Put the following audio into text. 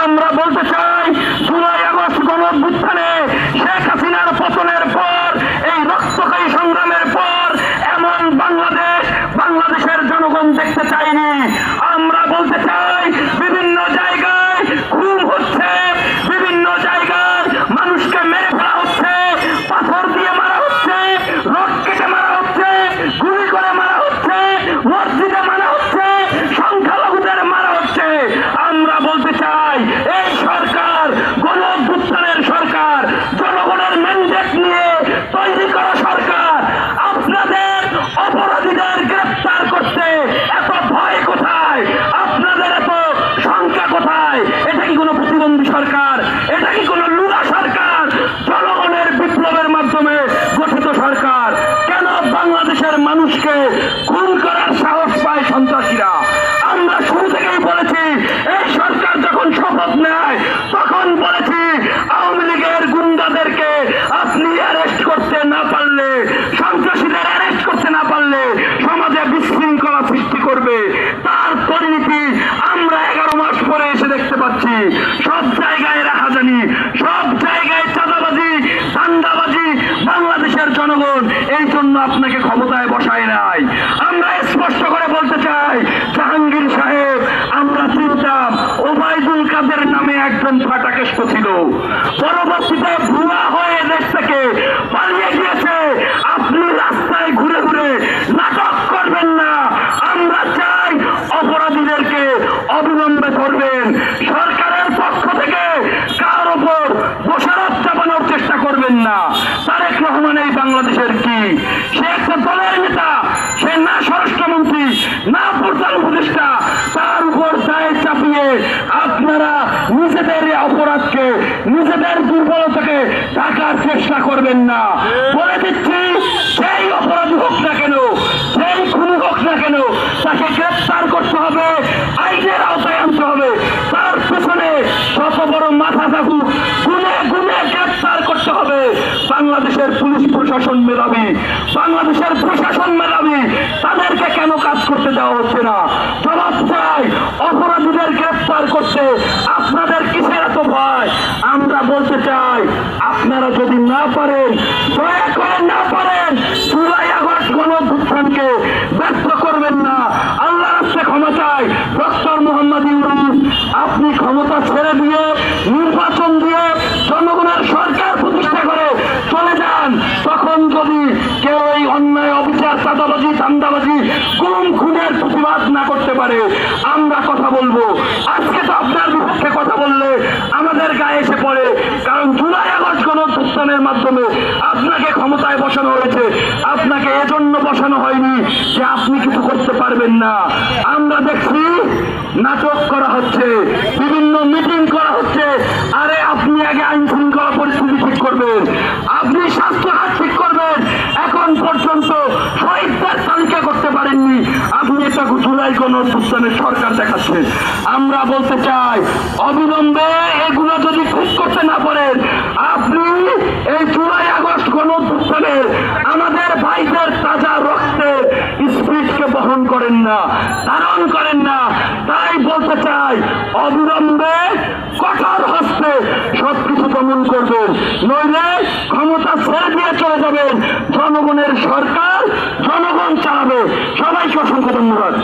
আমরা বলতে চাই জুলাই আগস্ট গণ শেখ মানুষকে খুন করার সাহস পায় সন্ত্রাসীরা। আমরা শুরু থেকেই বলেছি, এই সরকার যখন শপথ নেয়, তখন বলেছি, আওয়ামী লীগের গুন্ডাদেরকে আপনি অ্যারেস্ট করতে না পারলে, সন্ত্রাসীদের অ্যারেস্ট করতে না পারলে সমাজে বিশৃঙ্খলা সৃষ্টি করবে। তার পরিণতি আমরা এগারো মাস পরে এসে দেখতে পাচ্ছি। সব জায়গায় রাহাজানি জনগণ, এই জন্য আপনাকে ক্ষমতায় বসায় নাই। আমরা স্পষ্ট করে বলতে চাই, জাহাঙ্গীর সাহেব, আমরা চিনতাম ওবায়দুল কাদের নামে একজন ফাটাকেষ্ট ছিল। পরবর্তীতে ভুয়া হয়ে দেশ থেকে পালিয়ে গিয়েছে। আপনি রাস্তায় ঘুরে ঘুরে নাটক করবেন না। আমরা চাই অপরাধীদেরকে অবিলম্বে বাংলাদেশের কি? সে একটা দলের নেতা, সে না স্বরাষ্ট্রমন্ত্রী, না প্রধান উপদেষ্টা, তার উপর দায় চাপিয়ে আপনারা নিজেদের অপরাধকে, নিজেদের দুর্বলতাকে ঢাকার চেষ্টা করবেন না। বলে দিচ্ছি সেই অপরাধী হোক না কেন সেই খুনি হোক না কেন, তাকে গ্রেপ্তার করতে হবে, আইনের আওতায় আনতে হবে। তার পেছনে শত বড় মাথা থাকুক গুনে গুনে গ্রেপ্তার করতে হবে বাংলাদেশের পুলিশ প্রশাসন মেধাবী, বাংলাদেশের প্রশাসন মেধাবী, তাদেরকে কেন কাজ করতে দেওয়া হচ্ছে না? জবাব চাই, অপরাধীদের গ্রেপ্তার করতে আপনাদের কিসের এত ভয়? আমরা বলতে চাই, আপনারা যদি না পারেন, দয়া করে না পারেন, জুলাই আগস্ট গণ অভ্যুত্থানকে ব্যর্থ করবেন না। আল্লাহ রাস্তে ক্ষমা চাই, ডক্টর মোহাম্মদ ইউনুস, আপনি ক্ষমতা ছেড়ে দিয়ে চান্দাবাজি গুম, খুনের প্রতিবাদ না করতে পারে। আমরা কথা বলব। আজকে তো আপনার বিপক্ষে কথা বললে আমাদের গায়ে এসে পড়ে। কারণ জুলাই আগস্ট গণঅভ্যুত্থানের মাধ্যমে আপনাকে ক্ষমতায় বসানো হয়েছে। আপনাকে এজন্য বসানো হয়নি যে আপনি কিছু করতে পারবেন না। আমরা দেখছি নাটক করা হচ্ছে, বিভিন্ন মিটিং করা হচ্ছে। আরে, আপনি আগে আইন শৃঙ্খলা পরিস্থিতি ঠিক করবেন। আপনি স্বাস্থ্যঘাত ঠিক করবেন। এখন পর্যন্ত জুলাই কোন অভ্যুত্থানের সরকার দেখাচ্ছেন আমরা বলতে চাই, অবিলম্বে এগুলো যদি ঠিক করতে না পারেন, আপনি এই জুলাই আগস্ট গণ অভ্যুত্থানের আমাদের ভাইদের তাজা রক্তের স্পিডকে বহন করেন না, ধারণ করেন না। তাই বলতে চাই, অবিলম্বে কঠোর হস্তে সবকিছু দমন করবেন, নইলে ক্ষমতা ছেড়ে দিয়ে চলে যাবেন। জনগণের সরকার, জনগণ চালাবে। সবাইকে অসংখ্য ধন্যবাদ।